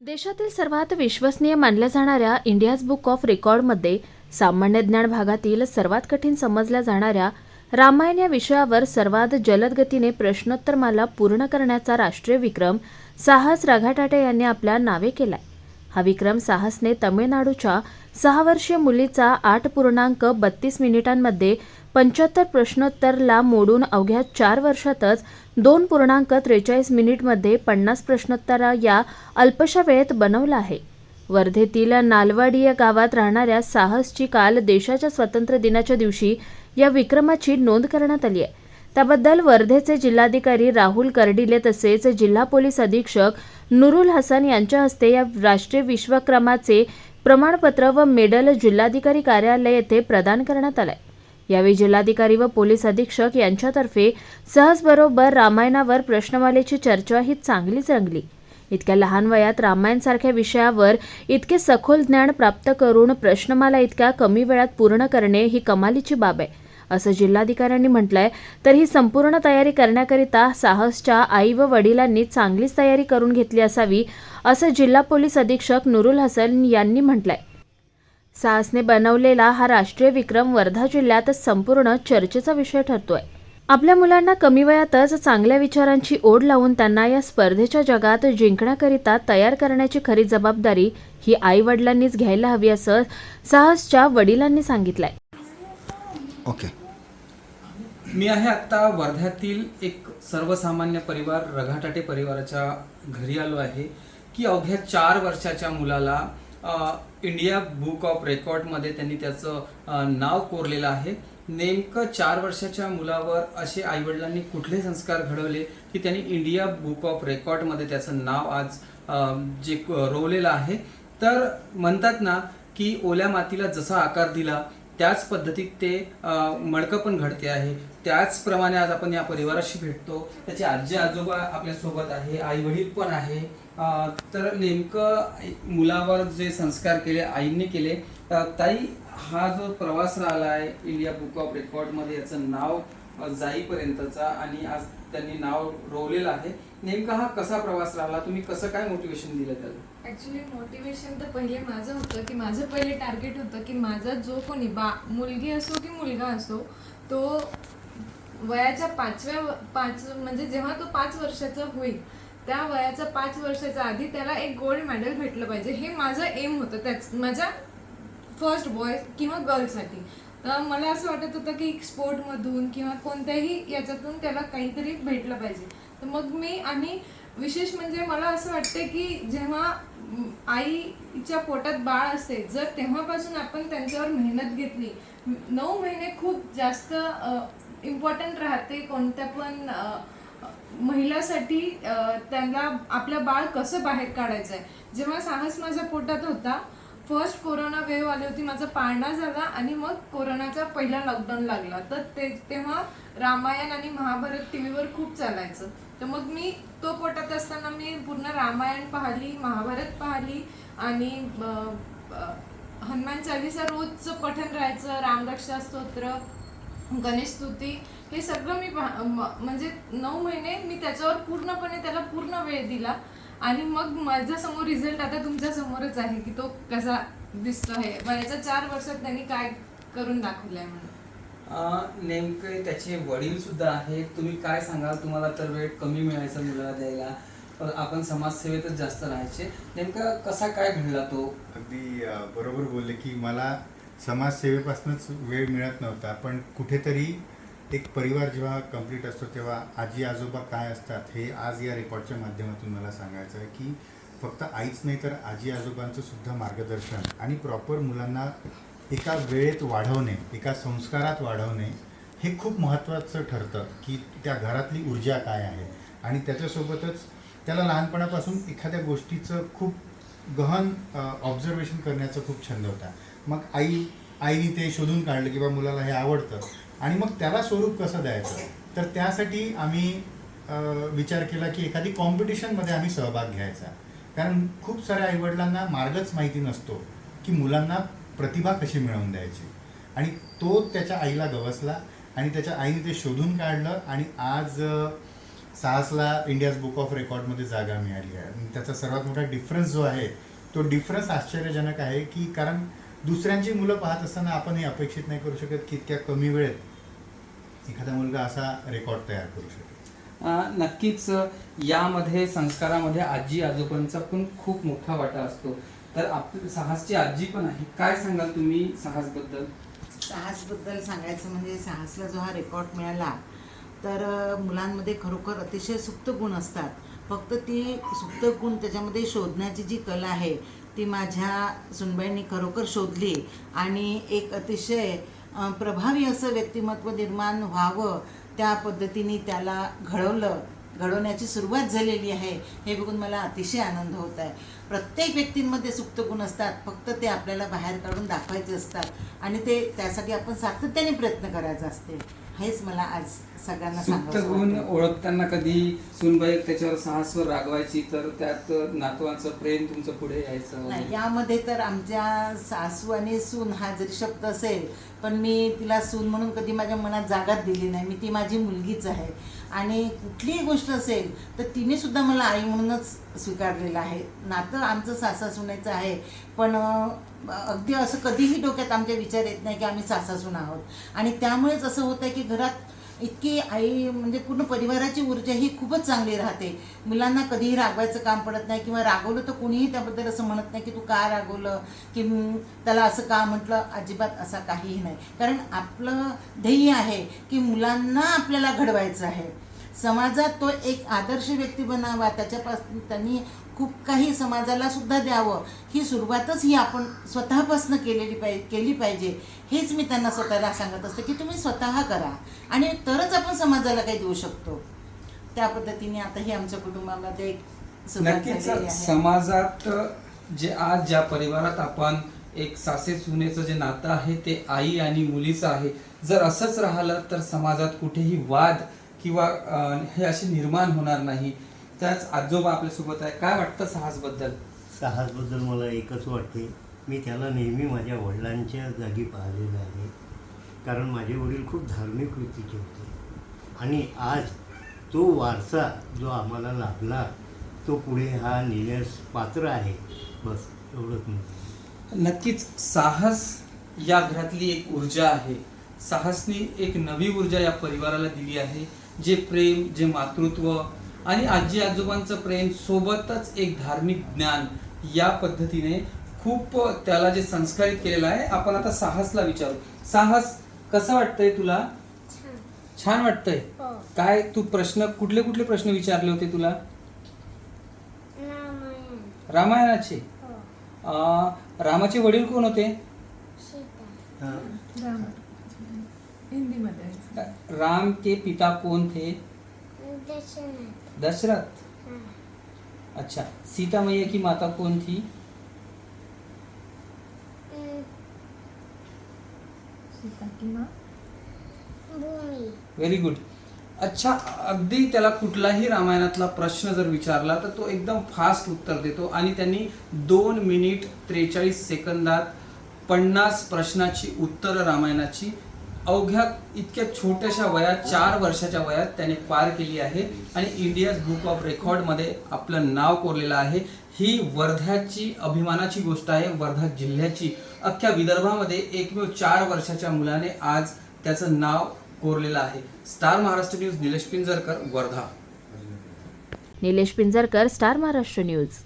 देशातील सर्वात विश्वसनीय मानल्या जाणाऱ्या इंडियाज बुक ऑफ रेकॉर्डमध्ये सामान्य ज्ञान भागातील सर्वात कठीण समजल्या जाणाऱ्या रामायण या विषयावर सर्वात जलद गतीने प्रश्नोत्तरमाला पूर्ण करण्याचा राष्ट्रीय विक्रम साहस राघाटाटे यांनी आपल्या नावे केलाय. हा विक्रम साहसने तमिळनाडूच्या सहा वर्षीय मुलीचा आठ पूर्णांक बत्तीस मिनिटांमध्ये पंच्याहत्तर प्रश्नोत्तरला मोडून अवघ्या चार वर्षातच दोन पूर्णांक त्रेचाळीस मिनिटमध्ये पन्नास प्रश्नोत्तर या अल्पशा वेळेत बनवला आहे. वर्धेतील नालवाडी या गावात राहणाऱ्या साहसची काल देशाच्या स्वातंत्र्य दिनाच्या दिवशी या विक्रमाची नोंद करण्यात आली आहे. त्याबद्दल वर्धेचे जिल्हाधिकारी राहुल कर्डिले तसेच जिल्हा पोलीस अधीक्षक नुरुल हसन यांच्या हस्ते या राष्ट्रीय विश्वक्रमाचे प्रमाणपत्र व मेडल जिल्हाधिकारी कार्यालय येथे प्रदान करण्यात आलंय. यावेळी जिल्हाधिकारी व पोलीस अधीक्षक यांच्यातर्फे सहजबरोबर रामायणावर प्रश्नमालेची चर्चा ही चांगलीच रंगली. इतक्या लहान वयात रामायण सारख्या विषयावर इतके सखोल ज्ञान प्राप्त करून प्रश्नमाला इतक्या कमी वेळात पूर्ण करणे ही कमालीची बाब आहे. असं जिल्हाधिकाऱ्यांनी म्हटलंय तर ही संपूर्ण तयारी करण्याकरिता साहसच्या आई व वडिलांनी चांगलीच तयारी करून घेतली असावी असं जिल्हा पोलीस अधीक्षक नुरुल हसन यांनी म्हटलंय. साहसने बनवलेला हा राष्ट्रीय विक्रम वर्धा जिल्ह्यात संपूर्ण चर्चेचा विषय ठरतोय. आपल्या मुलांना कमी वयातच चांगल्या विचारांची ओढ लावून त्यांना या स्पर्धेच्या जगात जिंकण्याकरिता तयार करण्याची खरी जबाबदारी ही आई वडिलांनीच घ्यायला हवी असं साहसच्या वडिलांनी सांगितलंय. ओके. मी आहे आत्ता वर्ध्यातील एक सर्वसामान्य परिवार रघाटाटे परिवाराच्या घरी आलो आहे की अवघ्या चार वर्षाच्या मुलाला इंडिया बुक ऑफ रेकॉर्डमध्ये त्यांनी त्याचं नाव कोरलेलं आहे. नेमकं चार वर्षाच्या मुलावर असे आईवडिलांनी कुठले संस्कार घडवले की त्यांनी इंडिया बुक ऑफ रेकॉर्डमध्ये त्याचं नाव आज जे रोवलेलं आहे? तर म्हणतात ना की ओल्या मातीला जसा आकार दिला त्याच पद्धतीत ते मडकं पण घडते आहे. त्याचप्रमाणे आज आपण या परिवाराशी भेटतो. त्याचे आजी आजोबा आपल्यासोबत आहे आई वडील पण आहे. तर नेमकं मुलावर जे संस्कार केले आईने केले ताई हा जो प्रवास राहिला आहे इंडिया बुक ऑफ रेकॉर्डमध्ये याचं नाव जाईपर्यंतचा आणि आज त्यांनी नाव रोवलेलं आहे. नेमका हा कसा प्रवास राहिला? तुम्ही कसं काय मोटिवेशन दिलं त्याला? ऍक्च्युली मोटिवेशन तर पहिले माझं होतं की माझं पहिले टार्गेट होतं की माझा जो कोणी बा मुलगी असो की मुलगा असो तो वयाच्या पाचव्या पाच म्हणजे जेव्हा तो पाच वर्षाचा होईल त्या वयाचा पाच वर्षाच्या आधी त्याला एक गोल्ड मेडल भेटलं पाहिजे. हे माझं एम होतं. त्याच माझ्या फर्स्ट बॉय किंवा गर्लसाठी तर मला असं वाटत होतं की स्पोर्टमधून किंवा कोणत्याही याच्यातून त्याला काहीतरी भेटलं पाहिजे. तर मग मी आणि विशेष म्हणजे मला असं वाटते की जेव्हा आईच्या पोटात बाळ असते जर तेव्हापासून आपण त्यांच्यावर मेहनत घेतली नऊ महिने खूप जास्त इम्पॉर्टंट राहते कोणत्या पण महिलासाठी त्यांना आपलं बाळ कसं बाहेर काढायचं आहे जेव्हा साहस माझ्या पोटात होता फर्स्ट कोरोना वेव्ह आली होती माझा पाळणा झाला आणि मग कोरोनाचा पहिला लॉकडाऊन लागला. तर ते तेव्हा रामायण आणि महाभारत टी व्हीवर खूप चालायचं. तर मग मी तो पोटात असताना मी पूर्ण रामायण पाहिली महाभारत पाहिली आणि अ, अ, हनुमान चालीसा रोजचं पठण राहायचं रामरक्षा स्तोत्र गणेश स्तुती हे सगळं मी म्हणजे नऊ महिने मी त्याच्यावर पूर्णपणे त्याला पूर्ण वेळ दिला. आणि मग माझ्यासमोर रिझल्ट आता तुमच्या समोरच आहे की तो कसा दिसतो आहे. वयाच्या चार वर्षात त्यांनी काय करून दाखवलंय म्हणून? अं, नेमके त्याचे वडील सुद्धा आहेत. तुम्ही काय सांगाल? तुम्हाला तर वेळ कमी मिळायचा मुलाला द्यायला. पण आपण समाजसेवेतच जास्त राहायचे. नेमका कसा काय घडला तो? अगदी बरोबर बोलले की मला समाजसेवेपासूनच वेळ मिळत नव्हता पण कुठेतरी एक परिवार जेव्हा कंप्लीट असतो तेव्हा आजी आजोबा काय असतात हे आज या रेकॉर्डच्या माध्यमातून मला सांगायचं आहे की फक्त आईच नाही तर आजी आजोबांचं सुद्धा मार्गदर्शन आणि प्रॉपर मुलांना एका वेळेत वाढवणे एका संस्कारात वाढवणे हे खूप महत्त्वाचं ठरतं की त्या घरातली ऊर्जा काय आहे. आणि त्याच्यासोबतच त्याला लहानपणापासून एखाद्या गोष्टीचं खूप गहन ऑब्झर्वेशन करण्याचा खूप छंद होता. मग आई आईने ते शोधून काढलं की बा मुलाला हे आवडतं. आणि मग त्याला स्वरूप कसं द्यायचं? तर त्यासाठी आम्ही विचार केला की एखादी कॉम्पिटिशनमध्ये आम्ही सहभाग घ्यायचा. कारण खूप साऱ्या आईवडिलांना मार्गच माहिती नसतो की मुलांना प्रतिभा कशी मिळवून द्यायची. आणि तो त्याच्या आईला गवसला आणि त्याच्या आईने ते शोधून काढलं आणि आज साहसला इंडियाज बुक ऑफ रेकॉर्डमध्ये जागा मिळाली आहे. आणि त्याचा सर्वात मोठा डिफरन्स जो आहे तो डिफरन्स आश्चर्यजनक आहे की कारण दुसऱ्यांची मुलं पाहत असताना आपण हे अपेक्षित नाही करू शकत की इतक्या कमी वेळेत एखादा मुलगा असा रेकॉर्ड तयार करू शकेल. अं, नक्कीच यामध्ये संस्कारामध्ये आजी आजोबांचा पण खूप मोठा वाटा असतो. तर आपली साहसची आजी पण आहे. काय सांगाल तुम्ही साहसबद्दल? साहसबद्दल सांगायचं म्हणजे साहसला जो हा रेकॉर्ड मिळाला तर मुलांमध्ये खरोखर अतिशय सुप्त गुण असतात. फक्त ती सुप्त गुण त्याच्यामध्ये शोधण्याची जी कला आहे ती माझ्या सुनबाईंनी खरोखर शोधली आणि एक अतिशय प्रभावी असं व्यक्तिमत्व निर्माण व्हावं त्या पद्धतीने त्याला घडवलं. घडवण्याची सुरुवात झालेली आहे हे बघून मला अतिशय आनंद होत आहे. प्रत्येक व्यक्तींमध्ये सुप्त गुण असतात फक्त ते आपल्याला बाहेर काढून दाखवायचे असतात आणि ते त्यासाठी आपण सातत्याने प्रयत्न करायचा असते. हेच मला आज सगळ्यांना सुप्त गुण. ओळखताना कधी सुनबाई त्याच्यावर साहसवर रागवायची तर त्यात नातवांचं प्रेम तुमचं पुढे यायचं? नाही यामध्ये तर आमच्या सासू आणि सून हा जरी शब्द असेल पण मी तिला सून म्हणून कधी माझ्या मनात जागाच दिली नाही. मी ती माझी मुलगीच आहे. आणि कुठलीही गोष्ट असेल तर तिने सुद्धा मला आई म्हणूनच स्वीकारलेलं आहे. नातं आमचं सासा सुनायचं आहे. पण अगदी असं कधीही डोक्यात आमच्या विचार येत नाही की आम्ही सासा सुना आहोत. आणि त्यामुळेच असं होतं आहे की घरात इतकी आई म्हणजे पूर्ण परिवाराची ऊर्जा ही खूपच चांगली राहते. मुलांना कधीही रागवायचं काम पडत नाही किंवा रागवलं तर कोणीही त्याबद्दल असं म्हणत नाही की तू का रागवलं की त्याला असं का म्हटलं अजिबात असा काहीही नाही. कारण आपलं ध्येय आहे की मुलांना आपल्याला घडवायचं आहे. समाजात तो एक आदर्श व्यक्ती बनावा त्याच्यापासून त्यांनी खूप काही समाजाला सुद्धा द्यावं. ही सुरुवातच ही आपण स्वतःपासून केलेली पाहिजे केली पाहिजे. हेच मी त्यांना स्वतःला सांगत असते की तुम्ही स्वतः करा. आणि तरच आपण समाजाला काही देऊ शकतो. त्या पद्धतीने आता ही आमच्या कुटुंबामध्ये एक समाजात जे आज ज्या परिवारात आपण एक सासे सुनेचं जे नातं आहे ते आई आणि मुलीचं आहे जर असंच राहिलं तर समाजात कुठेही वाद किंवा हे असे निर्माण होणार नाही. त्याच आजोबा आपल्यासोबत आहे. काय वाटतं साहसबद्दल? साहसबद्दल मला एकच वाटते. मी त्याला नेहमी माझ्या वडिलांच्या जागी पाहिलेलं आहे. कारण माझे वडील खूप धार्मिक वृत्तीचे होते. आणि आज तो वारसा जो आम्हाला लाभला तो पुढे हा नेण्यास पात्र आहे. बस एवढंच म्हणतो नक्कीच साहस या घरातली एक ऊर्जा आहे. साहसनी एक नवी ऊर्जा या परिवाराला दिली आहे. जे प्रेम जे मातृत्व आणि आजी आजोबांचं प्रेम सोबतच एक धार्मिक ज्ञान या पद्धतीने खूप त्याला जे संस्कारित केलेलं आहे आपण आता साहसला विचारू. साहस कसं वाटतंय तुला? छान. वाटतंय? काय तू प्रश्न कुठले कुठले प्रश्न विचारले होते तुला? रामायणाचे? अं, रामाचे वडील कोण होते? राम. हिंदीमध्ये. राम के पिता कौन थे? दशरथ। अच्छा सीता मैया की माता कौन थी? सीता की माँ। व्हेरी गुड अच्छा अगदी त्याला कुठलाही रामायणातला प्रश्न जर विचारला तर तो एकदम फास्ट उत्तर देतो. आणि त्यांनी दोन मिनिट त्रेचाळीस सेकंदात पन्नास प्रश्नाची उत्तरं रामायणाची अवघ्या इतक्या छोट्याशा वयात चार वर्षाच्या वयात त्याने पार केली आहे आणि इंडियाज बुक ऑफ रेकॉर्डमध्ये आपलं नाव कोरलेलं आहे. ही वर्ध्याची अभिमानाची गोष्ट आहे वर्धा जिल्ह्याची. अख्ख्या विदर्भामध्ये एकमेव चार वर्षाच्या मुलाने आज त्याचं नाव कोरलेलं आहे. Star Maharashtra news Nilesh Pinjarkar Wardha. Nilesh Pinjarkar star Maharashtra news.